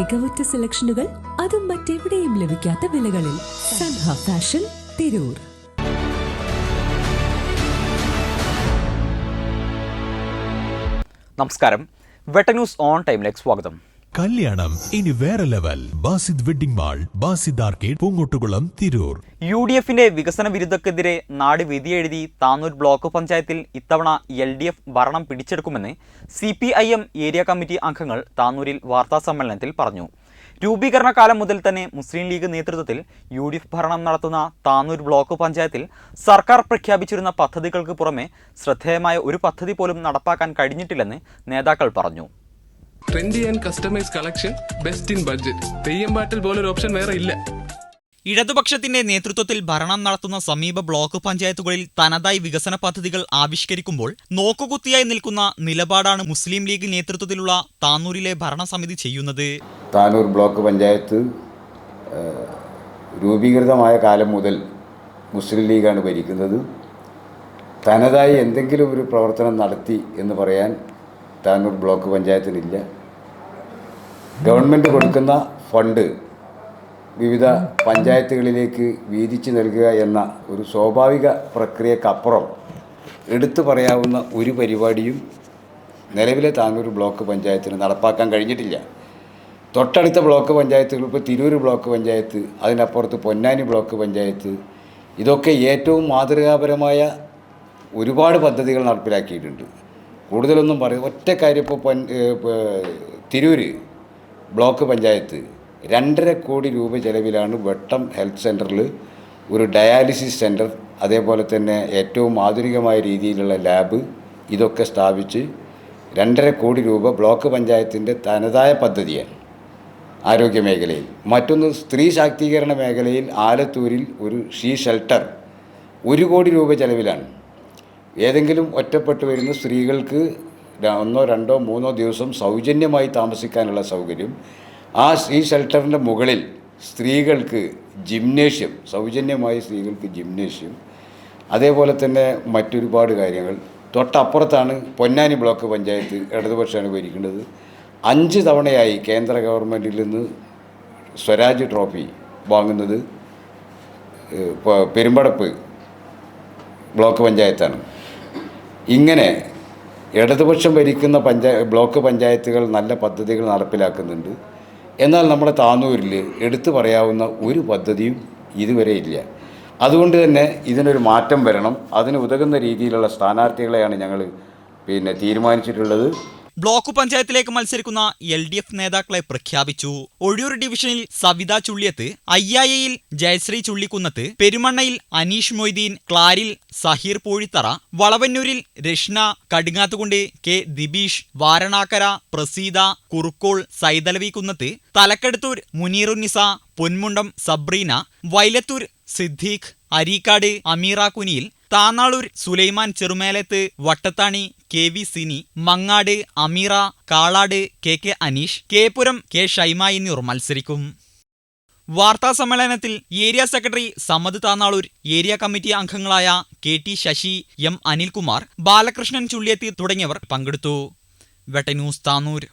മികവുറ്റ സെലക്ഷനുകൾ അതും മറ്റെവിടെയും ലഭിക്കാത്ത വിലകളിൽ സൻഹ ഫാഷൻ തിരൂർ. നമസ്കാരം. വെട്ട ന്യൂസ് ഓൺ ടൈമിലേക്ക് സ്വാഗതം. കല്യാണം. ഇനി വേറെ level. Basid wedding mall Basid arcade Poongottukulam Tirur. U D എഫിന്റെ വികസന വിരുദ്ധക്കെതിരെ നാട് വിധിയെഴുതി താനൂർ ബ്ലോക്ക് പഞ്ചായത്തിൽ ഇത്തവണ എൽ ഡി എഫ് ഭരണം പിടിച്ചെടുക്കുമെന്ന് C P I M area committee അംഗങ്ങൾ താനൂരിൽ വാർത്താസമ്മേളനത്തിൽ പറഞ്ഞു. രൂപീകരണ കാലം മുതൽ തന്നെ മുസ്ലിം ലീഗ് നേതൃത്വത്തിൽ യു ഡി എഫ് ഭരണം നടത്തുന്ന താനൂർ ബ്ലോക്ക് പഞ്ചായത്തിൽ സർക്കാർ പ്രഖ്യാപിച്ചിരുന്ന പദ്ധതികൾക്ക് പുറമെ ശ്രദ്ധേയമായ ഒരു പദ്ധതി പോലും നടപ്പാക്കാൻ കഴിഞ്ഞിട്ടില്ലെന്ന് നേതാക്കൾ പറഞ്ഞു. Trendy and customise collection best in budget theyyam പാട്ടിൽ പോലൊരു ഓപ്ഷൻ വേറെ ഇല്ല. ഇടതുപക്ഷത്തിന്റെ നേതൃത്വത്തിൽ ഭരണം നടത്തുന്ന സമീപ ബ്ലോക്ക് പഞ്ചായത്തുകളിൽ തനതായി വികസന പദ്ധതികൾ ആവിഷ്കരിക്കുമ്പോൾ നോക്കുകുത്തിയായി നിൽക്കുന്ന നിലപാടാണ് മുസ്ലിം ലീഗ് നേതൃത്വത്തിലുള്ള താനൂരിലെ ഭരണസമിതി ചെയ്യുന്നത്. താനൂർ ബ്ലോക്ക് പഞ്ചായത്ത് രൂപീകൃതമായ കാലം മുതൽ മുസ്ലിം ലീഗാണ് ഭരിക്കുന്നത്. തനതായി എന്തെങ്കിലും ഒരു പ്രവർത്തനം നടത്തി എന്ന് പറയാൻ താനൂർ ബ്ലോക്ക് പഞ്ചായത്തിനില്ല. ഗവൺമെന്റ് കൊടുക്കുന്ന ഫണ്ട് വിവിധ പഞ്ചായത്തുകളിലേക്ക് വീതിച്ചു നൽകുക എന്ന ഒരു സ്വാഭാവിക പ്രക്രിയക്കപ്പുറം എടുത്തു പറയാവുന്ന ഒരു പരിപാടിയും നിലവിലെ താനൂർ ബ്ലോക്ക് പഞ്ചായത്തിന് നടപ്പാക്കാൻ കഴിഞ്ഞിട്ടില്ല. തൊട്ടടുത്ത ബ്ലോക്ക് പഞ്ചായത്തുകൾ ഇപ്പോൾ തിരൂർ ബ്ലോക്ക് പഞ്ചായത്ത് അതിനപ്പുറത്ത് പൊന്നാനി ബ്ലോക്ക് പഞ്ചായത്ത് ഇതൊക്കെ ഏറ്റവും മാതൃകാപരമായ ഒരുപാട് പദ്ധതികൾ നടപ്പിലാക്കിയിട്ടുണ്ട്. കൂടുതലൊന്നും പറയും ഒറ്റ കാര്യം ഇപ്പോൾ പൊൻ തിരൂർ ബ്ലോക്ക് പഞ്ചായത്ത് രണ്ടര കോടി രൂപ ചെലവിലാണ് വെട്ടം ഹെൽത്ത് സെന്ററിൽ ഒരു ഡയാലിസിസ് സെന്റർ അതേപോലെ തന്നെ ഏറ്റവും ആധുനികമായ രീതിയിലുള്ള ലാബ് ഇതൊക്കെ സ്ഥാപിച്ച് രണ്ടര കോടി രൂപ ബ്ലോക്ക് പഞ്ചായത്തിന്റെ തനതായ പദ്ധതിയാണ് ആരോഗ്യ മേഖലയിൽ. മറ്റൊന്ന് സ്ത്രീ ശാക്തീകരണ മേഖലയിൽ ആലത്തൂരിൽ ഒരു ഷീ ഷെൽട്ടർ ഒരു കോടി രൂപ ചെലവിലാണ്. ഏതെങ്കിലും ഒറ്റപ്പെട്ടു വരുന്ന സ്ത്രീകൾക്ക് ഒന്നോ രണ്ടോ മൂന്നോ ദിവസം സൗജന്യമായി താമസിക്കാനുള്ള സൗകര്യം. ആ ഈ ഷെൽട്ടറിന്റെ മുകളിൽ സ്ത്രീകൾക്ക് ജിംനേഷ്യം സൗജന്യമായി സ്ത്രീകൾക്ക് ജിംനേഷ്യം അതേപോലെ തന്നെ മറ്റൊരുപാട് കാര്യങ്ങൾ. തൊട്ടപ്പുറത്താണ് പൊന്നാനി ബ്ലോക്ക് പഞ്ചായത്ത് ഇടതുപക്ഷമാണ് ഭരിക്കുന്നത് അഞ്ച് തവണയായി കേന്ദ്ര ഗവൺമെന്റിൽ നിന്ന് സ്വരാജ് ട്രോഫി വാങ്ങുന്നത് പെരുമ്പടപ്പ് ബ്ലോക്ക് പഞ്ചായത്താണ്. ഇങ്ങനെ ഇടതുപക്ഷം ഭരിക്കുന്ന പഞ്ചായ ബ്ലോക്ക് പഞ്ചായത്തുകൾ നല്ല പദ്ധതികൾ നടപ്പിലാക്കുന്നുണ്ട്. എന്നാൽ നമ്മുടെ താന്നൂരിൽ എടുത്തു പറയാവുന്ന ഒരു പദ്ധതിയും ഇതുവരെ ഇല്ല. അതുകൊണ്ട് തന്നെ ഇതിനൊരു മാറ്റം വരണം. അതിന് ഉതകുന്ന രീതിയിലുള്ള സ്ഥാനാർത്ഥികളെയാണ് ഞങ്ങൾ പിന്നെ തീരുമാനിച്ചിട്ടുള്ളത്. ബ്ലോക്ക് പഞ്ചായത്തിലേക്ക് മത്സരിക്കുന്ന എൽ ഡി എഫ് നേതാക്കളെ പ്രഖ്യാപിച്ചു. ഒഴിയൂർ ഡിവിഷനിൽ സവിത ചുള്ളിയത്ത് അയ്യായയിൽ ജയശ്രീ ചുള്ളിക്കുന്നത്ത് പെരുമണ്ണയിൽ അനീഷ് മൊയ്തീൻ ക്ലാരിൽ Saheer Poozhithara വളവന്നൂരിൽ Rashna Kadungathukundu K Dibeesh Varanakkara Praseetha Kurukkol Saithalavi Kunnath Thalakkaduthur Muneerunnisa Ponmundam Sabreena Vailathur Siddique Areekkad Ameera Kuniyil Thannalur Sulaiman Cherumelath Vattathani K V Sini Mangad Ameera Kalad K K Aneesh Kepuram K Shaima എന്നിവർ മത്സരിക്കും. വാർത്താ സമ്മേളനത്തിൽ area secretary Sammad Thannalur area committee അംഗങ്ങളായ K T Sasi M Anilkumar Balakrishnan Chulliyathi തുടങ്ങിയവർ പങ്കെടുത്തു. വെട്ടന്യൂസ് താന്നൂർ.